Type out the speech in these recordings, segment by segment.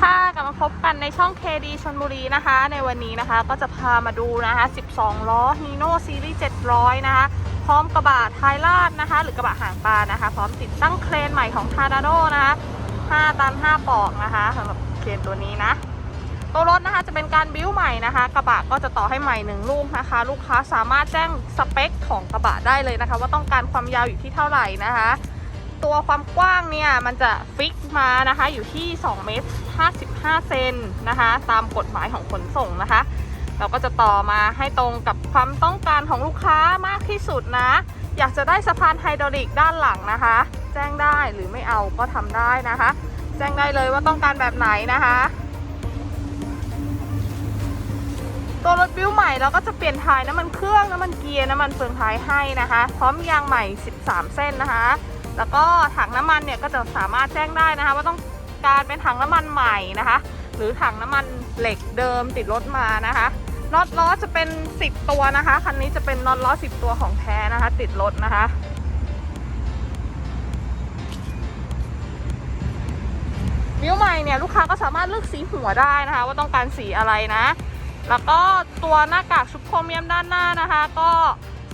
ค่ะกลับมาพบกันในช่อง KD ชนบุรีนะคะ ในวันนี้นะคะก็จะพามาดูนะคะ 12 ล้อ Hino Series 700 นะคะ พร้อมกระบะท้ายลาดนะคะ หรือกระบะหางปลานะคะ พร้อมติดตั้งเครนใหม่ของ t a r a d o นะคะ 5 ตัน 5 ปอกนะคะสำหรับเครนตัวนี้นะ ตัวรถนะคะจะเป็นการบิ้วใหม่นะคะ กระบะก็จะต่อให้ใหม่หนึ่งลูกนะคะ ลูกค้าสามารถแจ้งสเปคของกระบะได้เลยนะคะ ว่าต้องการความยาวอยู่ที่เท่าไหร่นะคะ ตัวความกว้างเนี่ยมันจะฟิกมานะคะอยู่ที่2เมตร55 เซนนะคะ ตามกฎหมายของขนส่งนะคะ เราก็จะต่อมาให้ตรงกับความต้องการของลูกค้ามากที่สุดนะ อยากจะได้สะพานไฮดรอลิกด้านหลังนะคะ แจ้งได้หรือไม่เอาก็ทำได้นะคะ แจ้งได้เลยว่าต้องการแบบไหนนะคะตัวรถบิ้วใหม่เราก็จะเปลี่ยนท้ายน้ำมันเครื่องน้ำมันเกียร์น้ำมันเฟืองท้ายให้นะคะ พร้อมยางใหม่ 13 เส้นนะคะ แล้วก็ถังน้ำมันเนี่ยก็จะสามารถแจ้งได้นะคะ ว่าต้องการเป็นถังน้ำมันใหม่นะคะ หรือถังน้ำมันเหล็กเดิมติดรถมานะคะน็อตล้อจะเป็น 10 ตัวนะคะคันนี้จะเป็นน็อตล้อ 10 ตัวของแท้นะคะ ติดรถนะคะวิวใหม่เนี่ยลูกค้าก็สามารถเลือกสีหัวได้นะคะ ว่าต้องการสีอะไรนะ แล้วก็ตัวหน้ากากชุบโครเมียมด้านหน้านะคะ ก็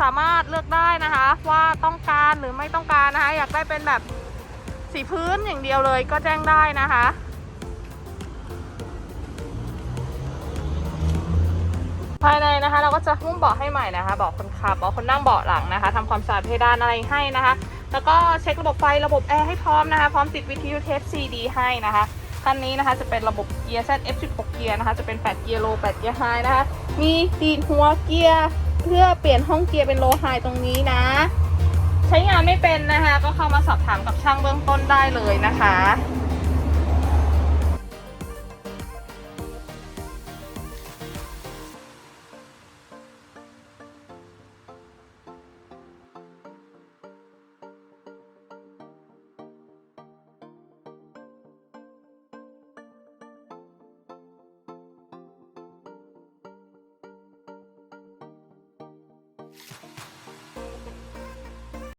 สามารถเลือกได้นะคะ ว่าต้องการหรือไม่ต้องการนะคะ อยากได้เป็นแบบสีพื้นอย่างเดียวเลยก็แจ้งได้นะคะภายในนะคะเราก็จะหุ้มเบาะให้ใหม่นะคะเบาะคนขับเบาะคนนั่งเบาะหลังนะคะทำความสะอาดเพดานอะไรให้นะคะ แล้วก็เช็คระบบไฟระบบแอร์ให้พร้อมนะคะ พร้อมติดวิทยุเทป CD ให้นะคะคันนี้นะคะจะเป็นระบบเกียร์ ZF16 เกียร์นะคะ จะเป็น 8 เกียร์โล 8 เกียร์ไฮนะคะ มีดีดหัวเกียร์ เพื่อเปลี่ยนห้องเกียร์เป็นโลไฮตรงนี้นะ ใช้งานไม่เป็นนะคะ ก็เข้ามาสอบถามกับช่างเบื้องต้นได้เลยนะคะ